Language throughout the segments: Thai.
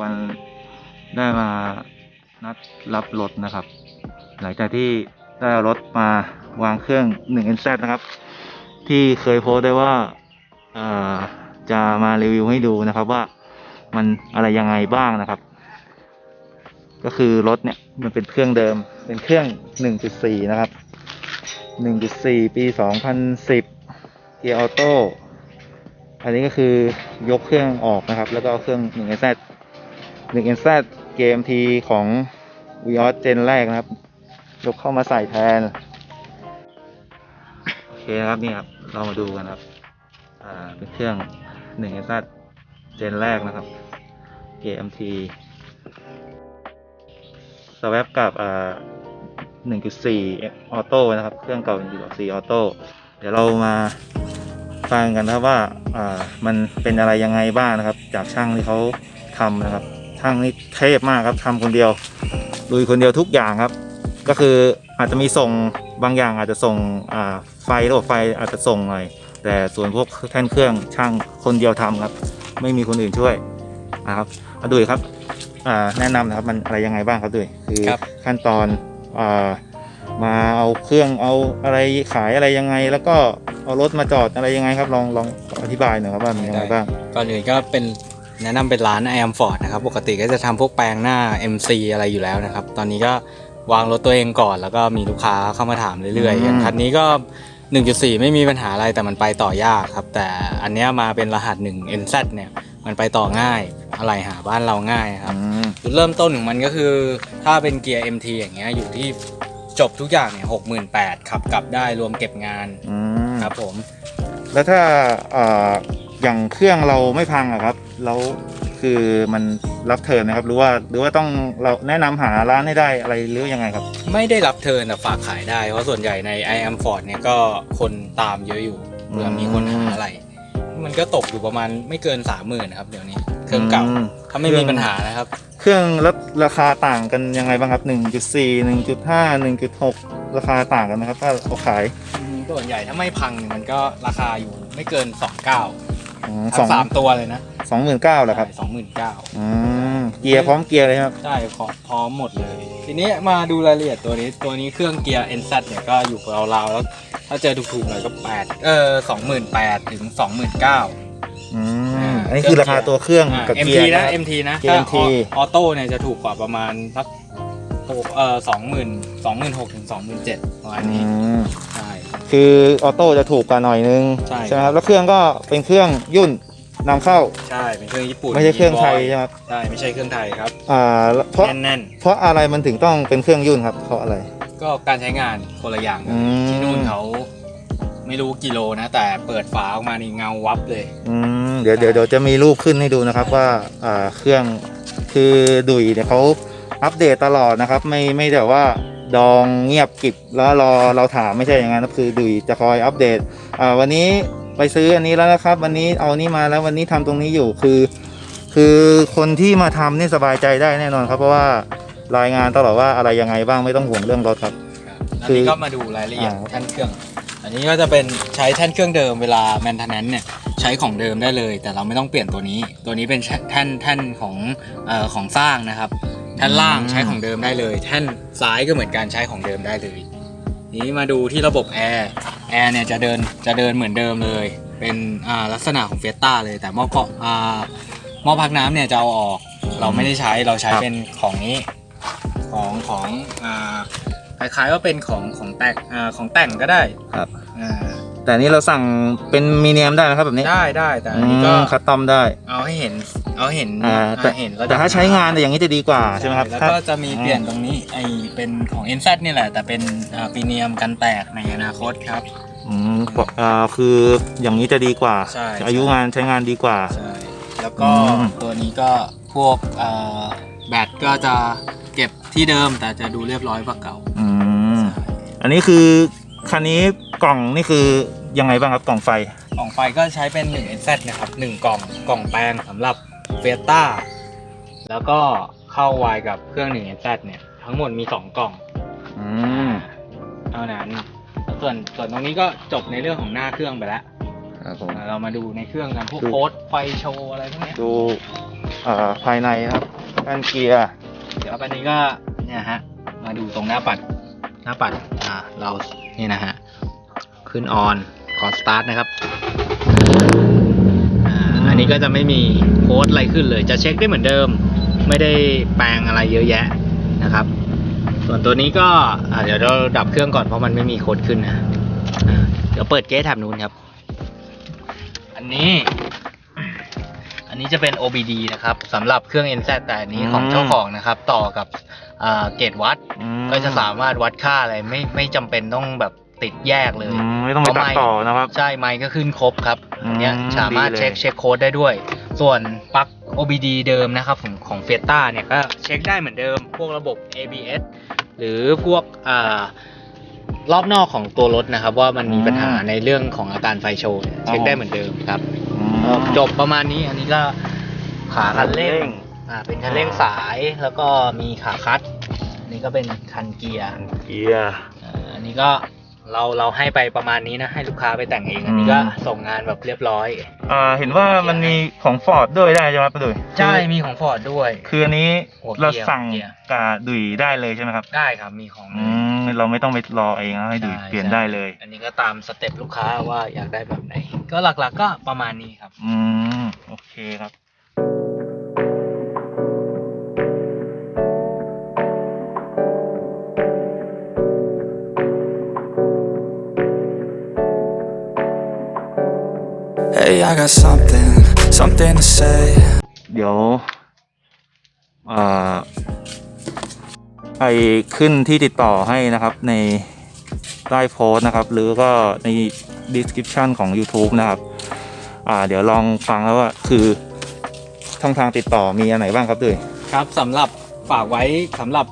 วันได้มานัดรับรถนะครับ หลังจากที่ได้รถมาวางเครื่อง 1NZ นะครับ ที่เคยโพสได้ว่าจะมารีวิวให้ดูนะครับว่ามันอะไรยังไงบ้างนะครับ ก็คือรถเนี่ยมันเป็นเครื่องเดิมเป็นเครื่อง 1.4 นะครับ 1.4 ปี 2010 เกียร์ออโต้ อันนี้ก็คือยกเครื่องออกนะครับ แล้วก็เอาเครื่อง 1NZ 1NZ เกมทีของ v ีออสเจนแรกนะครับ ยกเข้ามาใส่แทน โอเคครับนี่ครับ เรามาดูกันครับ อ่า เป็นเครื่อง 1NZ เจนแรกนะครับ KMT สวปกับอ่า1.4ออโต้นะครับ เครื่องเก่า1.4ออโต้เดี๋ยวเรามา ฟังกันนะครับว่าอ่ามันเป็นอะไรยังไงบ้างนะครับ จากช่างที่เขาทำนะครับช่างนี่เทพมากครับทำคนเดียวลุยคนเดียวทุกอย่างครับ ก็คืออาจจะมีส่งบางอย่างอาจจะส่งอ่าไฟระบบไฟอาจจะส่งหน่อยแต่ส่วนพวกแท่นเครื่องช่างคนเดียวทำครับ ไม่มีคนอื่นช่วยนะครับเอาดุยครับอ่าแนะนำนะครับมันอะไรยังไงบ้างครับดุยคือครับขั้นตอนอ่ามาเอาเครื่องเอาอะไรขายอะไรยังไง แล้วก็ เอารถมาจอดอะไรยังไงครับลองลองอธิบายหน่อยครับว่ามันยังไงบ้างก่อนอื่นก็เป็นแนะนำเป็นร้าน i am Ford นะครับปกติก็จะทำพวกแปลงหน้า MC อะไรอยู่แล้วนะครับ ตอนนี้ก็วางรถตัวเองก่อน แล้วก็มีลูกค้าเข้ามาถามเรื่อยอืมๆอย่างคันนี้ก็ 1.4 ไม่มีปัญหาอะไรแต่มันไปต่อยากครับ แต่อันเนี้ยมาเป็นรหัส1 NZ เนี่ยมันไปต่อง่ายอะไรหาบ้านเราง่ายครับอืมจุดเริ่มต้นของมันก็คือ ถ้าเป็นเกียร์ MT อย่างเงี้ยอยู่ที่จบทุกอย่างเนี่ยหกหมื่นแปดขับกลับได้รวมเก็บงานอืม ครับผม แล้วถ้าอ่าอย่างเครื่องเราไม่พังอะครับ แล้วคือมันรับเทิร์นนะครับ หรือว่าหรือว่าต้องเราแนะนำหาร้านให้ได้อะไรหรือยังไงครับ ไม่ได้รับเทิร์นแต่ฝากขายได้ เพราะส่วนใหญ่ใน i am Ford เนี่ยก็คนตามเยอะอยู่เผื่อมีคนหาอะไร มันก็ตกอยู่ประมาณไม่เกินสามหมื่นครับเดี๋ยวนี้เครื่องเก่าอืม ถ้าไม่มีปัญหานะครับ เครื่องแล้วราคาต่างกันยังไงบ้างครับ 1.4 1.5 1.6 ราคาต่างกันนะครับ ถ้าเอาขาย ส่วนใหญ่ถ้าไม่พังเนี่ยมันก็ราคาอยู่ไม่เกิน2 9 0อืม0ทั้งสามตัวเลยนะสองหมื่นเก้าเหรอครับสองหมื่นเก้าอืมเกียร์พร้อมเกียร์เลยครับ ใช่พร้อมพร้อมหมดเลย ทีนี้มาดูรายละเอียดตัวนี้ตัวนี้เครื่องเกียร์ NZ เนี่ยก็อยู่ราวๆแล้ว ถ้าเจอถูกๆหน่อยก็8เออ28,000ถึง29,000อืมอันนี้คือราคาตัวเครื่องกับอ่าเกีย MT ร์นะครับ MT นะเกียร์ถ้า MT ออโต้เนี่ยจะถูกกว่าประมาณสักหกเอ่อสองหมื่นสองหมื่นหกถึงสองหมื่นเจ็ดประมาณอืนี้มใช่ คือออโต้จะถูกกว่าหน่อยนึงใช่ ไหมครับแล้วเครื่องก็เป็นเครื่องยุ่นนำเข้าใช่เป็นเครื่องญี่ปุ่นไม่ใช่เครื่องไทยมีใช่ไหมครับใช่ไม่ใช่เครื่องไทยครับอ่าแล้วเพราะแน่นเพราะอะไรมันถึงต้องเป็นเครื่องยุ่นครับเพราะอะไร ๆก็การใช้งานคนละอย่างกันอืม ที่นู่นเขาไม่รู้กิโลนะ แต่เปิดฝาออกมานี่เงาวับเลย อืมเดี๋ยวเดี๋ยวเดี๋ยวจะมีรูปขึ้นให้ดูนะครับว่าอ่าเครื่องคือดุยเนี่ยเขาอัปเดตตลอดนะครับ ไม่ไม่แต่ว่า ดองเงียบกริบแล้วรอเราถามไม่ใช่อย่างนั้นนะคือดุยจะคอยอัปเดตอ่าวันนี้ไปซื้ออันนี้แล้วนะครับ วันนี้เอานี้มาแล้ววันนี้ทำตรงนี้อยู่คือ คือคนที่มาทำนี่สบายใจได้แน่นอนครับเพราะว่ารายงานตลอดว่าอะไรยังไงบ้างไม่ต้องห่วงเรื่องรถครับอันคือนี้ก็มาดูรายละเอียดอ่าแท่นเครื่อง อันนี้ก็จะเป็นใช้แท่นเครื่องเดิมเวลาแมนเทนแนนเนี่ยใช้ของเดิมได้เลย แต่เราไม่ต้องเปลี่ยนตัวนี้ ตัวนี้เป็นแท่นแท่นของเอ่อของสร้างนะครับ แท่นล่างใช้ของเดิมได้เลย แท่นซ้ายก็เหมือนกันใช้ของเดิมได้เลย นี้มาดูที่ระบบแอร์ แอร์เนี่ยจะเดินจะเดินเหมือนเดิมเลย เป็นอ่าลักษณะของเฟสต้าเลย แต่หม้อเกาะอ่าหม้อพักน้ำเนี่ยจะเอาออก เราไม่ได้ใช้ เราใช้ครับเป็นของนี้ ของของอ่าคล้ายๆว่าเป็นของของแต่งอ่าของแต่งก็ได้ครับอ่า แต่อันนี้เราสั่งเป็นมีเนียมได้ไหมครับแบบนี้ได้ได้แต่อัอืนนี้ก็มคัสตอมได้ เอาให้เห็นเอาให้เห็นอ่าแต่อ่าเห็นระดับแต่ถ้าใช้งานแต่อย่างนี้จะดีกว่าใช่ไหมครับแล้วถ้า ก็จะมีเปลี่ยนตรงนี้ไอเป็นของ NZ นี่แหละ แต่เป็นอ่าปีเนียมกันแตกในอนาคตครับ อืมอ่าคืออย่างนี้จะดีกว่า ใช่ อายุงานใช้งานดีกว่า ใช่แล้วก็อืม ตัวนี้ก็พวกเอ่อแบตก็จะเก็บที่เดิมแต่จะดูเรียบร้อยกว่าเก่าอืมอันนี้คือคันนี้ กล่องนี่คือยังไงบ้างครับกล่องไฟ กล่องไฟก็ใช้เป็น1 NZ นะครับ1กล่องกล่องแปลงสำหรับเฟต้าแล้วก็เข้าไวกับเครื่อง1 NZ เนี่ย ทั้งหมดมี 2 กล่องอืมเท่านั้นส่วนส่วนตรงนี้ก็จบในเรื่องของหน้าเครื่องไปแล้วครับผมอ่าเรามาดูในเครื่องกันพวกดู โค้ดไฟโชว์อะไรพวกเนี้ยดูเอ่อภายในนะครับแป้นเกียร์เดี๋ยวอันนี้ก็เนี่ยฮะมาดูตรงหน้าปัดหน้าปัดอ่าเรานี่นะฮะ ขึ้นออนก่อนสตาร์ทนะครับอ่าอันนี้ก็จะไม่มีโค้ดอะไรขึ้นเลย จะเช็คได้เหมือนเดิม ไม่ได้แปลงอะไรเยอะแยะนะครับ ส่วนตัวนี้ก็อ่าเดี๋ยวเราดับเครื่องก่อนเพราะมันไม่มีโค้ดขึ้นนะอ่าเดี๋ยวเปิดเกสแถบนู้นครับ อันนี้อันนี้จะเป็น OBD นะครับสำหรับเครื่อง NZ แต่อันนี้ของเจ้าของนะครับ ต่อกับอ่าเกตวัดอืมก็จะสามารถวัดค่าอะไรไม่ไม่จำเป็นต้องแบบ ติดแยกเลยอืมไม่ต้องไปตัดต่อนะครับ ใช่ไมค์ก็ขึ้นครบครับอืมอันเนี้ยสามารถดีเลย เช็คเช็คโค้ดได้ด้วย ส่วนปลั๊ก OBD เดิมนะครับของของเฟต้าเนี่ยก็เช็คได้เหมือนเดิม พวกระบบ ABS หรือพวกอ่ารอบนอกของตัวรถนะครับ ว่ามันมีปัญหาในเรื่องของอาการไฟโชว์เนี่ยเช็คได้เหมือนเดิมครับ อืมเอ่อจบประมาณนี้อันนี้ก็ขาคันเร่งคันเร่ง อ่า เป็นคันเร่งสายแล้วก็มีขาคัดอันนี้ก็เป็นคันเกียร์เกียร์ อ่าอันนี้ก็ เราเราให้ไปประมาณนี้นะให้ลูกค้าไปแต่งเองอันนี้ก็อืมส่งงานแบบเรียบร้อย อ่าเห็นว่ามันมีของฟอร์ดด้วยได้ใช่ไหมป้าดุยใช่มีของฟอร์ดด้วย คืออันนี้หัวเกียร์เราสั่งหัวเกียร์ กับดุยได้เลยใช่ไหมครับได้ครับมีของอืมเราไม่ต้องไปรอเองนะให้ดุยใช่เปลี่ยนใช่ได้เลย อันนี้ก็ตามสเต็ปลูกค้าว่าอยากได้แบบไหน ก็หลักๆก็ประมาณนี้ครับ อืมโอเคครับ Hey, I got something, something to say. เดี๋ยวเอ่อไปขึ้นที่ติดต่อให้นะครับในใต้โพสต์นะครับ หรือก็ใน description ของ YouTube นะครับอ่าเดี๋ยวลองฟังแล้วว่าคือช่องทางติดต่อมีอันไหนบ้างครับด้วยครับสำหรับฝากไว้สำหรับ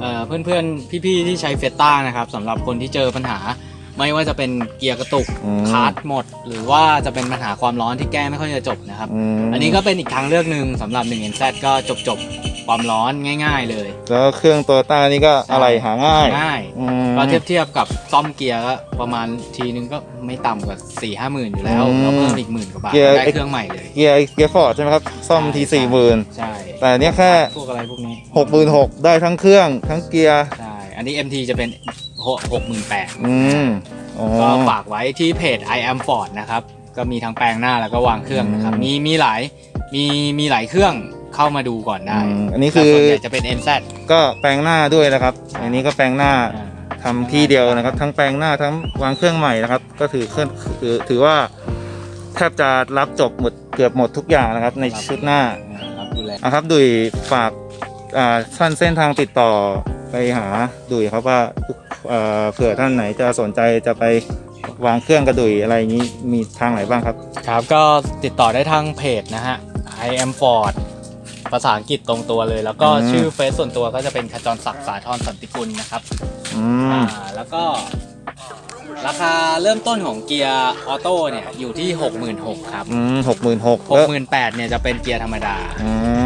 เอ่อเพื่อนๆพี่ๆที่ใช้เฟต้านะครับสำหรับคนที่เจอปัญหา ไม่ว่าจะเป็นเกียร์กระตุกอืมคาร์ดหมด หรือว่าจะเป็นปัญหาความร้อนที่แก้ไม่ค่อยจะจบนะครับมอันนี้ก็เป็นอีกทางเลือกหนึ่งสำหรับ 1NZ ก็จบๆความร้อนง่าย ๆ เลยแล้วเครื่องโตโยต้านี่ก็อะไรหาง่ายง่ายอืม ก็เทียบเทียบกับซ่อมเกียร์ก็ประมาณทีนึงก็ไม่ต่ำกว่า4ี่ห้าหมื่นอยู่แล้วอืมแล้วเพิ่มอีกหมื่นกว่าบาทเกียร์ ได้เครื่องใหม่เลย เกียร์เกียร์ฟอร์ดใช่ไหมครับ ซ่อมทีสี่หมื่นใช่แต่อันเนี้ยแค่พวกอะไรพวกนี้หกหมื่นหกได้ทั้งเครื่องทั้งเกียร์ ใช่อันนี้ MT จะเป็น หกหมื่นแปดอืมอ๋อ ก็ฝากไว้ที่เพจ I am Ford นะครับ ก็มีทั้งแปลงหน้าแล้วก็วางเครื่องนะครับ อืม มีมีหลายมีมีหลายเครื่องเข้ามาดูก่อนได้อืมอันนี้คือแต่ส่วนใหญ่จะเป็น NZ ก็แปลงหน้าด้วยนะครับ อันนี้ก็แปลงหน้าอ่าทำที่เดียวนะครับ ทั้งแปลงหน้าทั้งวางเครื่องใหม่นะครับ ก็ถือเครื่องถือถือว่าแทบจะรับจบหมดเกือบหมดทุกอย่างนะครับ ในชุดหน้า ครับดูแลนะครับดุยฝากอ่าท่านเส้นทางติดต่อไปหาดุยครับว่าเอ่อ เผื่อท่านไหนจะสนใจจะไปวางเครื่องกระดุยอะไรอย่างนี้มีทางไหนบ้างครับ ครับก็ติดต่อได้ทางเพจนะฮะ I am Ford ภาษาอังกฤษตรงตัวเลย แล้วก็อืม ชื่อเฟซส่วนตัวก็จะเป็นขจรศักดิ์สาธรสันติกุลนะครับอืม อ่าแล้วก็ ราคาเริ่มต้นของเกียร์ออโต้เนี่ยอยู่ที่ 66,000ครับ อืมหกหมื่นหก68,000เนี่ยจะเป็นเกียร์ธรรมดา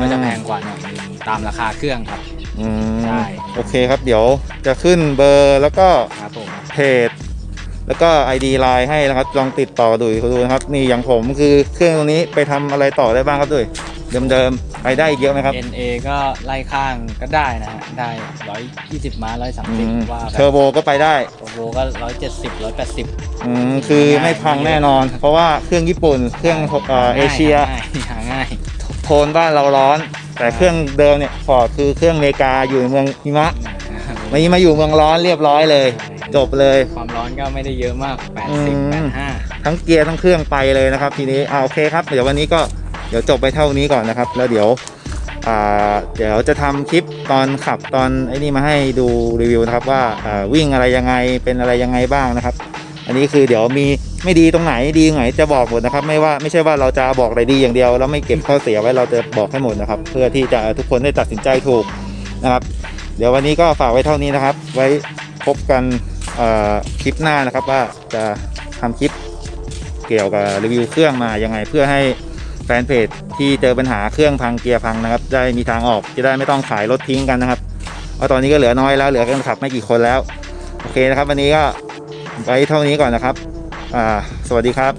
ก็จะแพงกว่าหน่อยนึงตามราคาเครื่องครับ อืมใช่ โอเคครับ เดี๋ยวจะขึ้นเบอร์แล้วก็ครับผมเพจ แล้วก็ ID ไลน์ให้นะครับ ลองติดต่อดุยเขาดูนะครับ นี่อย่างผมคือเครื่องตรงนี้ไปทำอะไรต่อได้บ้างครับดุยเดิมๆไปได้อีกเยอะไหมครับ NA ก็ไล่ข้างก็ได้นะฮะได้120ม้าอืม130ว่าเทอร์โบก็ไปได้ โอโบก็170 180อืมคือไม่พังแน่นอน เพราะว่าเครื่องญี่ปุ่น เครื่องเอ่อเอเชียง่ายหาง่าย โทนบ้านเราร้อน แต่เครื่องเดิมเนี่ยฟอร์ดคือเครื่องอเมริกาอยู่ในเมืองหิมะวันนี้มาอยู่เมืองร้อนเรียบร้อยเลย จบเลย ความร้อนก็ไม่ได้เยอะมากอืม80 85 ทั้งเกียร์ทั้งเครื่องไปเลยนะครับ ทีนี้อ่าโอเคครับ เดี๋ยววันนี้ก็เดี๋ยวจบไปเท่านี้ก่อนนะครับ แล้วเดี๋ยวอ่าเดี๋ยวจะทำคลิปตอนขับตอนไอ้นี่มาให้ดูรีวิวนะครับว่าอ่าวิ่งอะไรยังไงเป็นอะไรยังไงบ้างนะครับ อันนี้คือเดี๋ยวมี ไม่ดีตรงไหนดีตรงไหนจะบอกหมดนะครับ ไม่ว่าไม่ใช่ว่าเราจะบอกอะไรดีอย่างเดียวแล้วไม่เก็บข้อเสียไว้เราจะบอกให้หมดนะครับ เพื่อที่จะทุกคนได้ตัดสินใจถูกนะครับ เดี๋ยววันนี้ก็ฝากไว้เท่านี้นะครับ ไว้พบกันคลิปหน้านะครับว่าจะทำคลิปเกี่ยวกับรีวิวเครื่องมายังไงเพื่อให้แฟนเพจที่เจอปัญหาเครื่องพังเกียร์พังนะครับ ได้มีทางออกจะได้ไม่ต้องขายรถทิ้งกันนะครับเพราะตอนนี้ก็เหลือน้อยแล้วเหลือกันขับไม่กี่คนแล้ว โอเคนะครับ วันนี้ก็ไว้เท่านี้ก่อนนะครับ สวัสดีครับ